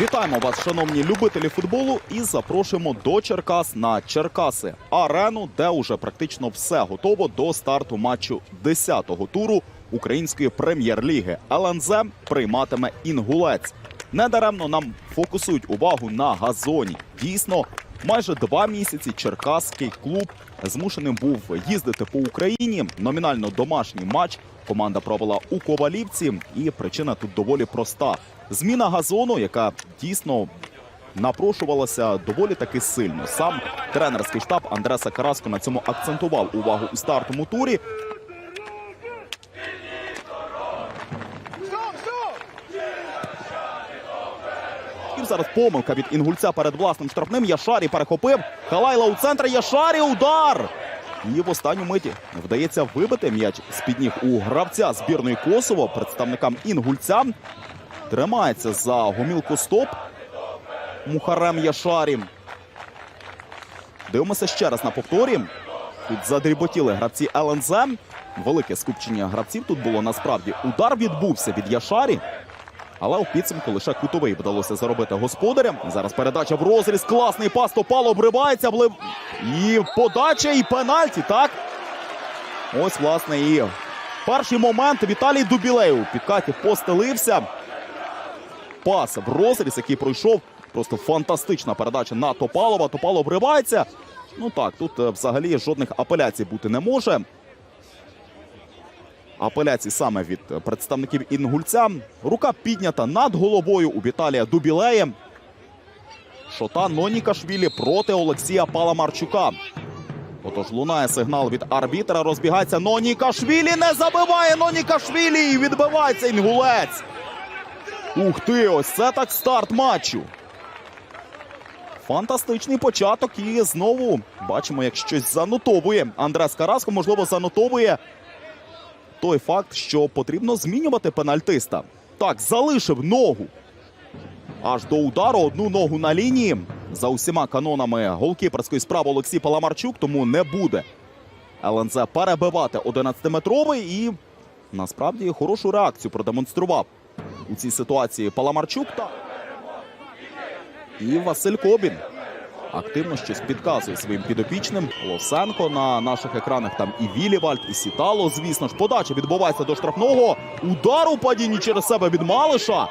Вітаємо вас, шановні любителі футболу, і запрошуємо до Черкас на Черкаси арену, де уже практично все готово до старту матчу 10-го туру української прем'єр-ліги. ЛНЗ прийматиме інгулець. Недаремно нам фокусують увагу на газоні. Дійсно, майже два місяці черкаський клуб змушеним був їздити по Україні. Номінально домашній матч команда провела у Ковалівці, і причина тут доволі проста. Зміна газону, яка дійсно напрошувалася доволі таки сильно. Сам тренерський штаб Андреса Караско на цьому акцентував увагу у стартовому турі. І зараз помилка від інгульця перед власним штрафним. Яшарі перехопив. Халайла у центрі. Яшарі удар. І в останню миті вдається вибити м'яч з-під ніг у гравця збірної Косово, представникам інгульця. Тримається за гомілку стоп. Мухарем Яшарі. Дивимося ще раз на повторі. Тут задріботіли гравці ЛНЗ. Велике скупчення гравців тут було насправді. Удар відбувся від Яшарі. Але у підсумку лише кутовий вдалося заробити господарям. Зараз передача в розріз. Класний пас Топало обривається. Влив... І подача, і пенальті, так? Ось, власне, і перший момент Віталій Дубілеєв у підкаті постелився. Пас в розріз, який пройшов. Просто фантастична передача на Топалова. Топало обривається. Ну так, тут е, взагалі жодних апеляцій бути не може. Апеляції саме від представників інгульця. Рука піднята над головою у Віталія Дубілея. Шота Нонікашвілі проти Олексія Паламарчука. Отож лунає сигнал від арбітра. Розбігається Нонікашвілі. Не забиває Нонікашвілі. І відбивається інгулець. Ух ти, ось це так старт матчу. Фантастичний початок. І знову бачимо, як щось занотовує. Андрес Караско, можливо, занотовує той факт, що потрібно змінювати пенальтиста. Так, залишив ногу. Аж до удару одну ногу на лінії. За усіма канонами голкіперської справи Олексій Паламарчук, тому не буде ЛНЗ перебивати 11-метровий і насправді хорошу реакцію продемонстрував у цій ситуації Паламарчук та і Василь Кобін. Активно щось підказує своїм підопічним. Лосенко на наших екранах там і Вілівальд, і Сітало. Звісно ж, подача відбувається до штрафного. Удар у падінні через себе від Малиша.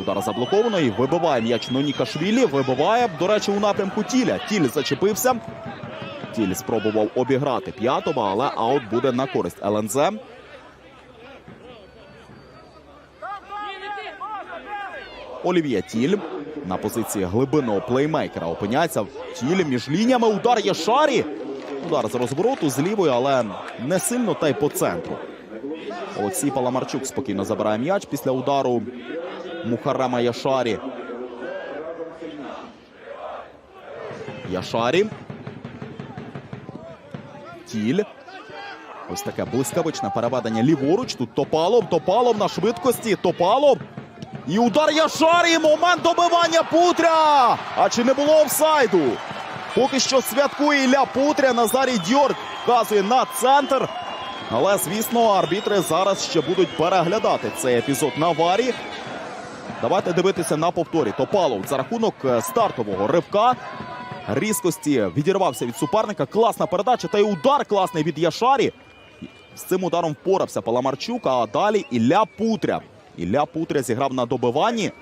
Удар заблоковано і вибиває м'яч Нонікашвілі. Вибиває, до речі, у напрямку Тіля. Тіль зачепився. Тіль спробував обіграти п'ятого, але аут буде на користь ЛНЗ. Олів'є Тіль на позиції глибинного плеймейкера опиняється. Тіль між лініями. Удар є шарі. Удар з розвороту з лівої, але не сильно та й по центру. Олексій Паламарчук спокійно забирає м'яч після удару Мухарема Яшарі. Яшарі. Тіль. Ось таке блискавичне переведення ліворуч. Тут Топалов. Топалов на швидкості. Топалов. І удар Яшарі. Момент добивання Путря. А чи не було офсайду? Поки що святкує Ілля Путря. Назарій Дьорк вказує на центр. Але, звісно, арбітри зараз ще будуть переглядати цей епізод на варі. Давайте дивитися на повторі. Топалов за рахунок е, стартового ривка. Різкості відірвався від суперника. Класна передача та й удар класний від Яшарі. З цим ударом впорався Паламарчук, а далі Ілля Путря. Ілля Путря зіграв на добиванні.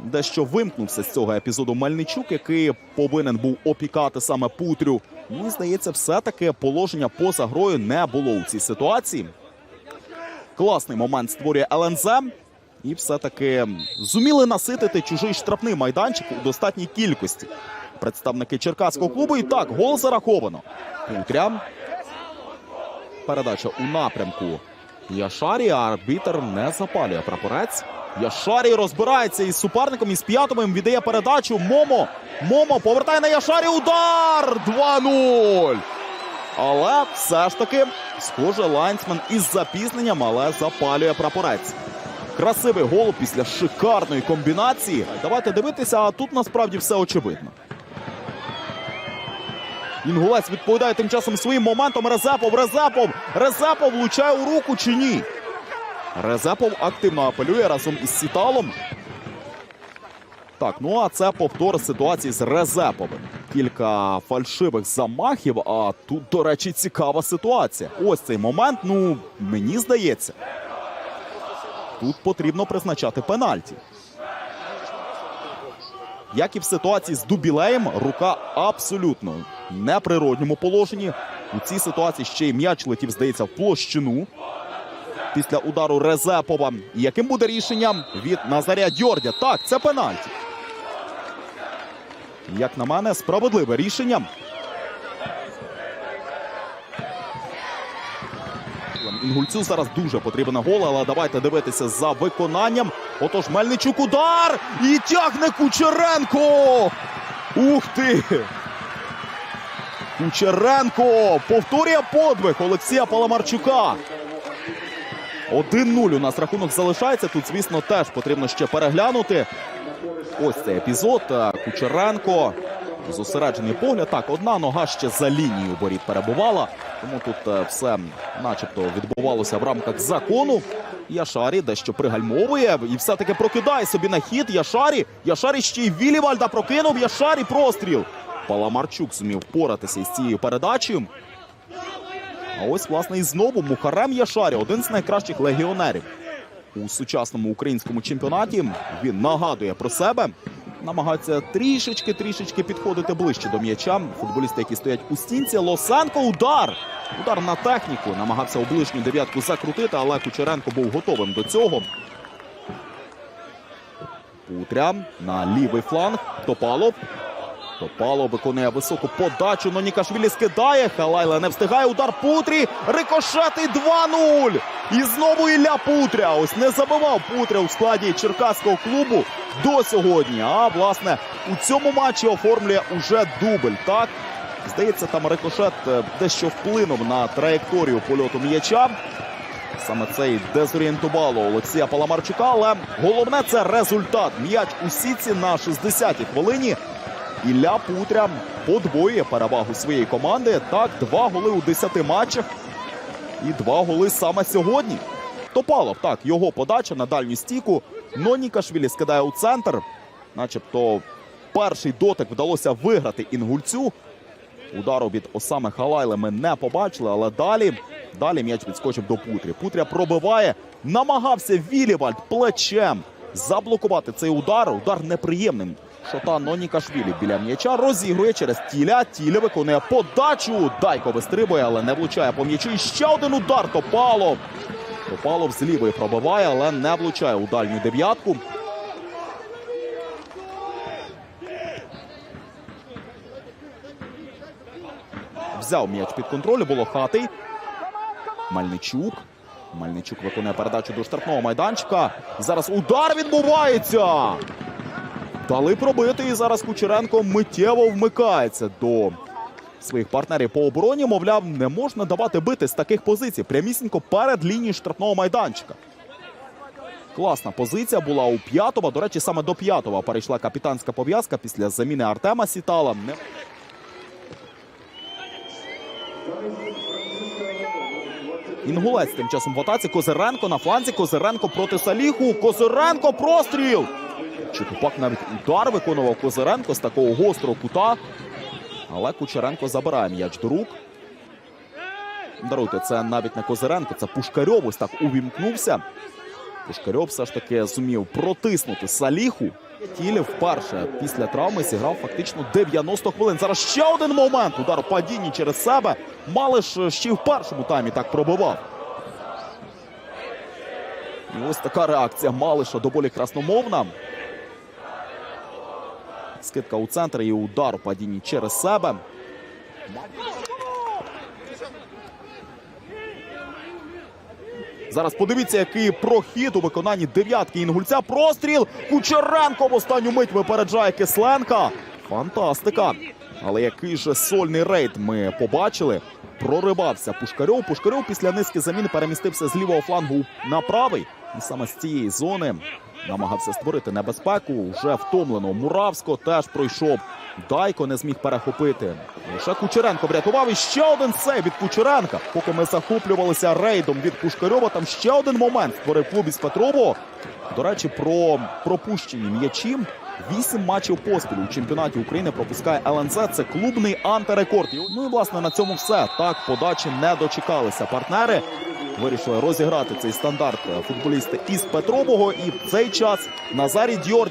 Дещо вимкнувся з цього епізоду Мельничук, який повинен був опікати саме Путрю. Ну і здається, все-таки положення поза грою не було у цій ситуації. Класний момент створює ЛНЗ. І все-таки зуміли наситити чужий штрафний майданчик у достатній кількості. Представники Черкаського клубу. І так, гол зараховано. Путря. Передача у напрямку Яшарі. Арбітер не запалює прапорець. Яшарі розбирається із суперником із п'ятовим. Віддає передачу. Момо. Момо повертає на Яшарі. Удар! 2-0. Але все ж таки, схоже, лайнсмен із запізненням, але запалює прапорець. Красивий гол після шикарної комбінації. Давайте дивитися, а тут насправді все очевидно. Інгулець відповідає тим часом своїм моментом. Резепов, Резепов, Резепов влучає у руку чи ні? Резепов активно апелює разом із Сіталом. Так, ну а це повтор ситуації з Резеповим. Кілька фальшивих замахів, а тут, до речі, цікава ситуація. Ось цей момент, ну, мені здається. Тут потрібно призначати пенальті. Як і в ситуації з Дубілеєм, рука абсолютно в неприродньому положенні. У цій ситуації ще й м'яч летів, здається, в площину після удару Резепова. Яким буде рішенням від Назаря Дьордя? Так, це пенальті. Як на мене, справедливе рішення. Інгульцю зараз дуже потрібен гол, але давайте дивитися за виконанням. Отож, Мельничук удар! І тягне Кучеренко! Ух ти! Кучеренко повторює подвиг Олексія Паламарчука. 1-0 у нас рахунок залишається. Тут, звісно, теж потрібно ще переглянути. Ось цей епізод. Кучеренко. Зосереджений погляд. Так, одна нога ще за лінією боріт перебувала. Тому тут е, все начебто відбувалося в рамках закону. Яшарі дещо пригальмовує і все-таки прокидає собі на хід. Яшарі. Яшарі ще й Вілівальда прокинув. Яшарі простріл. Паламарчук зумів впоратися із цією передачею. А ось, власне, і знову Мухарем Яшарі, один з найкращих легіонерів у сучасному українському чемпіонаті. Він нагадує про себе. Намагається трішечки-трішечки підходити ближче до м'яча. Футболісти, які стоять у стінці. Лосенко удар. Удар на техніку. Намагався у ближню дев'ятку закрутити, але Кучеренко був готовим до цього. Путря на лівий фланг. Топалов. Топалов виконує високу подачу. но Нікашвілі скидає. Халайла не встигає. Удар Путрі. Рикошет і 2-0. І знову Ілля Путря. Ось не забивав Путря у складі черкаського клубу до сьогодні. А власне у цьому матчі оформлює уже дубль. Так здається, там рикошет е, дещо вплинув на траєкторію польоту м'яча. Саме це і дезорієнтувало Олексія Паламарчука. Але головне це результат. М'яч у сітці на 60-й хвилині. Ілля Путря подвоює перевагу своєї команди. Так, два голи у 10 матчах. І два голи саме сьогодні. Топалов, так, його подача на дальню стійку. Нонікашвілі скидає у центр. Начебто перший дотик вдалося виграти інгульцю. Удару від Осами Халайли ми не побачили, але далі, далі м'яч відскочив до Путрі. Путря пробиває, намагався Вілівальд плечем заблокувати цей удар. Удар неприємним. Шота Нонікашвілі біля м'яча розігрує через тіля. Тіля виконує подачу. Дайко вистрибує, але не влучає по м'ячу. І ще один удар. Топалов. Топалов з лівої пробиває, але не влучає у дальню дев'ятку. Взяв м'яч під контроль. Було хатий. Мальничук. Мальничук виконує передачу до штрафного майданчика. Зараз удар відбувається. Дали пробити. І зараз Кучеренко миттєво вмикається до своїх партнерів по обороні. Мовляв, не можна давати бити з таких позицій. Прямісінько перед лінією штрафного майданчика. Класна позиція була у п'ятого. До речі, саме до п'ятого перейшла капітанська пов'язка після заміни Артема Сітала. Інгулець тим часом в атаці. Козиренко на фланзі. Козиренко проти Саліху. Козиренко простріл. Читупак навіть удар виконував Козиренко з такого гострого кута. Але Кучеренко забирає м'яч до рук. Даруйте, це навіть не Козиренко, це Пушкарьов ось так увімкнувся. Пушкарьов все ж таки зумів протиснути Саліху. Тілів вперше після травми зіграв фактично 90 хвилин. Зараз ще один момент. Удар падінні через себе. Малиш ще в першому таймі так пробивав. І ось така реакція Малиша доволі красномовна. Скидка у центр і удар у падінні через себе. Зараз подивіться, який прохід у виконанні дев'ятки інгульця. Простріл. Кучеренко в останню мить випереджає Кисленка. Фантастика. Але який же сольний рейд ми побачили проривався Пушкарьов. Пушкарьов після низки замін перемістився з лівого флангу на правий. І саме з цієї зони намагався створити небезпеку. Вже втомлено Муравсько теж пройшов. Дайко не зміг перехопити. Лише Кучеренко врятував і ще один сейв від Кучеренка. Поки ми захоплювалися рейдом від Пушкарьова, там ще один момент створив клуб із Петрового. До речі, про пропущені м'ячі. Вісім матчів поспіль у чемпіонаті України пропускає ЛНЗ. Це клубний антирекорд. Ну і власне на цьому все. Так подачі не дочекалися партнери. Вирішили розіграти цей стандарт футболісти із Петрового. І в цей час Назарій Дьор